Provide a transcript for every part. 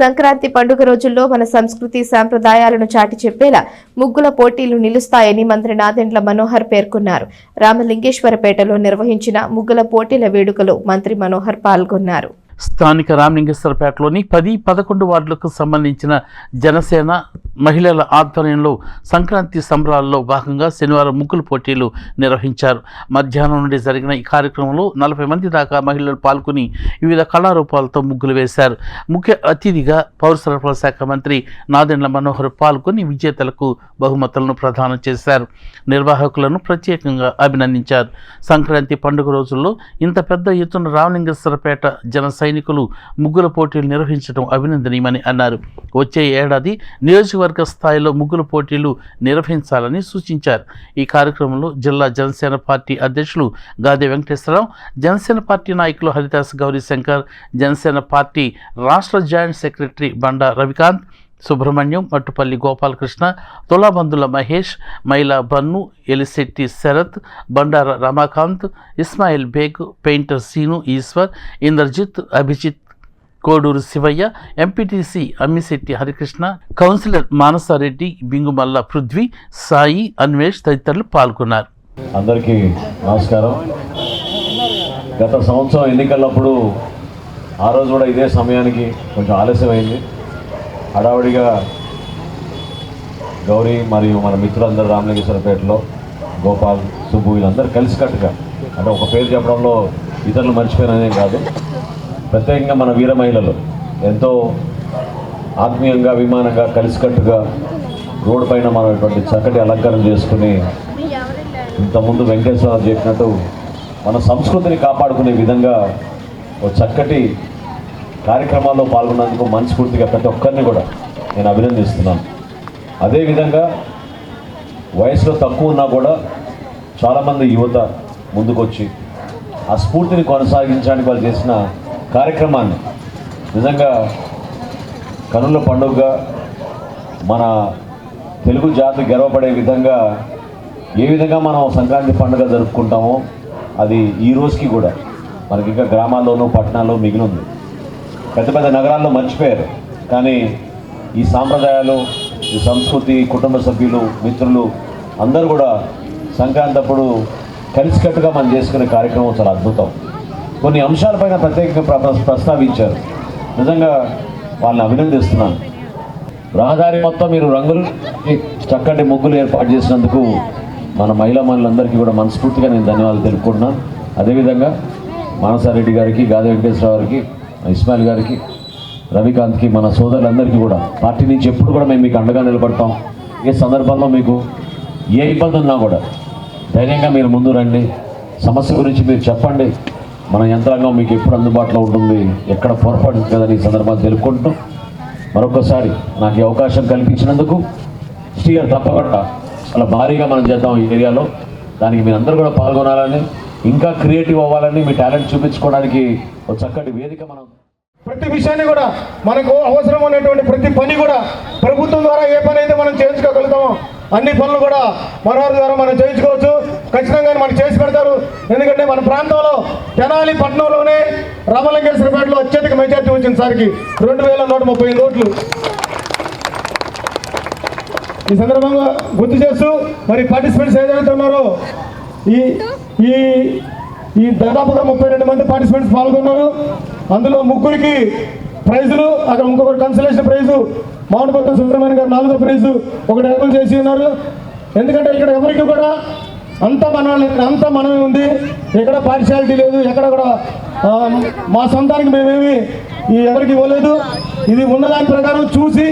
సంక్రాంతి పండుగ రోజుల్లో మన సంస్కృతి సాంప్రదాయాలను చాటి చెప్పేలా ముగ్గుల పోటీలు నిలుస్తాయని మంత్రి నాదెండ్ల మనోహర్ పేర్కొన్నారు. రామలింగేశ్వరపేటలో నిర్వహించిన ముగ్గుల పోటీల వేడుకలో మంత్రి మనోహర్ పాల్గొన్నారు. స్థానిక రామలింగేశ్వరపేటలోని పది పదకొండు వార్డులకు సంబంధించిన జనసేన మహిళల ఆధ్వర్యంలో సంక్రాంతి సంబరాల్లో భాగంగా శనివారం ముగ్గులు పోటీలు నిర్వహించారు. మధ్యాహ్నం నుండి జరిగిన ఈ కార్యక్రమంలో నలభై మంది దాకా మహిళలు పాల్గొని వివిధ కళారూపాలతో ముగ్గులు వేశారు. ముఖ్య అతిథిగా పౌర సరఫరాల శాఖ మంత్రి నాదెండ్ల మనోహర్ పాల్గొని విజేతలకు బహుమతులను ప్రదానం చేశారు. నిర్వాహకులను ప్రత్యేకంగా అభినందించారు. సంక్రాంతి పండుగ రోజుల్లో ఇంత పెద్ద ఎత్తున రామలింగేశ్వరపేట జన సైనికులు ముగ్గుల పోటీలు నిర్వహించడం అభినందనీయమని అన్నారు. వచ్చే ఏడాది నియోజకవర్గ స్థాయిలో ముగ్గుల పోటీలు నిర్వహించాలని సూచించారు. ఈ కార్యక్రమంలో జిల్లా జనసేన పార్టీ అధ్యక్షులు గాదే వెంకటేశ్వరరావు జనసేన పార్టీ నాయకులు హరిదాస్ గౌరీశంకర్ జనసేన పార్టీ రాష్ట్ర joint secretary Banda Ravikanth Subrahmanyam Mattupalli Gopalakrishna Tulabandula Mahesh Maila Bannu Elisetti Sarath Bandara Ramakanth Ismail Baig painter Seenu Eswar Indrajit Abhijit Koduru Sivaiah MPTC Ammisetti Harikrishna councillor Manasareddy Bingumalla Prithvi Sai Anvesh తదితరులు పాల్గొన్నారు. అందరికీ నమస్కారం. గత సంవత్సరం ఎన్నికలప్పుడు ఆ రోజు కూడా ఇదే సమయానికి కొంచెం ఆలస్యమైంది. హడావుడిగా గౌరీ మరియు మన మిత్రులందరూ రామలింగేశ్వరపేటలో గోపాల్ సుబ్బు వీళ్ళందరూ కలిసికట్టుగా అంటే ఒక పేరు చెప్పడంలో ఇతరులు మర్చిపోయినదేం కాదు. ప్రత్యేకంగా మన వీర మహిళలు ఎంతో ఆత్మీయంగా అభిమానంగా కలిసికట్టుగా రోడ్డు పైన మనం ఇటువంటి చక్కటి అలంకరణ చేసుకుని ఇంతకుముందు వెంకటేశ్వరరావు చెప్పినట్టు మన సంస్కృతిని కాపాడుకునే విధంగా ఒక చక్కటి కార్యక్రమాల్లో పాల్గొన్నందుకు మనస్ఫూర్తిగా ప్రతి ఒక్కరిని కూడా నేను అభినందిస్తున్నాను. అదేవిధంగా వయసులో తక్కువ ఉన్నా కూడా చాలామంది యువత ముందుకొచ్చి ఆ స్ఫూర్తిని కొనసాగించడానికి వాళ్ళు చేసిన కార్యక్రమాన్ని నిజంగా కనుల పండుగగా మన తెలుగు జాతి గర్వపడే విధంగా ఏ విధంగా మనం సంక్రాంతి పండుగ జరుపుకుంటామో అది ఈ రోజుకి కూడా మనకి ఇంకా గ్రామాల్లోనూ పట్టణాల్లో మిగిలి ఉంది. పెద్ద పెద్ద నగరాల్లో మర్చిపోయారు. కానీ ఈ సాంప్రదాయాలు ఈ సంస్కృతి కుటుంబ సభ్యులు మిత్రులు అందరూ కూడా సంక్రాంతి అప్పుడు కలిసికట్టుగా మనం చేసుకునే కార్యక్రమం చాలా అద్భుతం. కొన్ని అంశాలపైన ప్రత్యేకంగా ప్రస్తావించారు. నిజంగా వాళ్ళని అభినందిస్తున్నాను. రహదారి మొత్తం మీరు రంగులు చక్కటి ముగ్గులు ఏర్పాటు చేసినందుకు మన మహిళా మనులందరికీ కూడా మనస్ఫూర్తిగా నేను ధన్యవాదాలు తెలుపుకుంటున్నాను. అదేవిధంగా మానసారెడ్డి గారికి గాది వెంకటేశ్వర గారికి ఇస్మాయిల్ గారికి రవికాంత్కి మన సోదరులందరికీ కూడా పార్టీ నుంచి ఎప్పుడు కూడా మేము మీకు అండగా నిలబడతాం. ఏ సందర్భంలో మీకు ఏ ఇబ్బంది ఉన్నా కూడా ధైర్యంగా మీరు ముందు రండి. సమస్య గురించి మీరు చెప్పండి. మన యంత్రాంగం మీకు ఎప్పుడు అందుబాటులో ఉంటుంది ఎక్కడ పొరపాటు కదని ఈ సందర్భాన్ని తెలుపుకుంటూ మరొకసారి నాకు ఈ అవకాశం కల్పించినందుకు స్టీయర్ తప్పకుండా అలా భారీగా మనం చేద్దాం ఈ ఏరియాలో. దానికి మీరు అందరూ కూడా పాల్గొనాలని ఇంకా క్రియేటివ్ అవ్వాలని మీ టాలెంట్ చూపించుకోవడానికి చక్కటి వేదిక మనం ప్రతి విషయాన్ని కూడా మనకు అవసరం ఉన్నటువంటి ప్రతి పని కూడా ప్రభుత్వం ద్వారా ఏ పని అయితే మనం చేయించుకోగలుగుతామో అన్ని పనులు కూడా మనోహర్ ద్వారా మనం చేయించుకోవచ్చు. ఖచ్చితంగా మనం చేసి పెడతారు. ఎందుకంటే మన ప్రాంతంలో తెనాలి పట్టణంలోనే రామలింగేశ్వరపేటలో అత్యధిక మెజార్టీ వచ్చింది సార్కి. రెండు వేల నూట ముప్పై ఐదు ఓట్లు. ఈ సందర్భంగా గుర్తు చేస్తూ మరి పార్టిసిపెంట్స్ ఏదైతే ఉన్నారో ఈ ఈ ఈ దాదాపుగా ముప్పై రెండు మంది పార్టిసిపెంట్స్ పాల్గొన్నారు. అందులో ముగ్గురికి ప్రైజులు అక్కడ ఇంకొకటి కన్సలేషన్ ప్రైజు మౌంట్ భక్త సుబ్రహ్మణ్య గారు నాలుగో ప్రైజు ఒకటి అరేంజ్ చేసి ఉన్నారు. ఎందుకంటే ఇక్కడ ఎవరికి కూడా అంత మన అంత మనమే ఉంది. ఎక్కడ పార్షియాలిటీ లేదు ఎక్కడ కూడా మా సొంతానికి మేమేమి ఈ ఎవరికి ఇవ్వలేదు. ఇది ఉన్నదాని ప్రకారం చూసి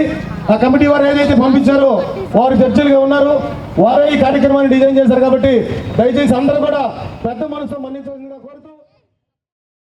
ఆ కమిటీ వారు ఏదైతే పంపించారో వారు చర్చలుగా ఉన్నారు. వారే ఈ కార్యక్రమాన్ని డిజైన్ చేశారు కాబట్టి దయచేసి అందరూ కూడా పెద్ద మనసు మన్నించాల్సిందిగా కూడా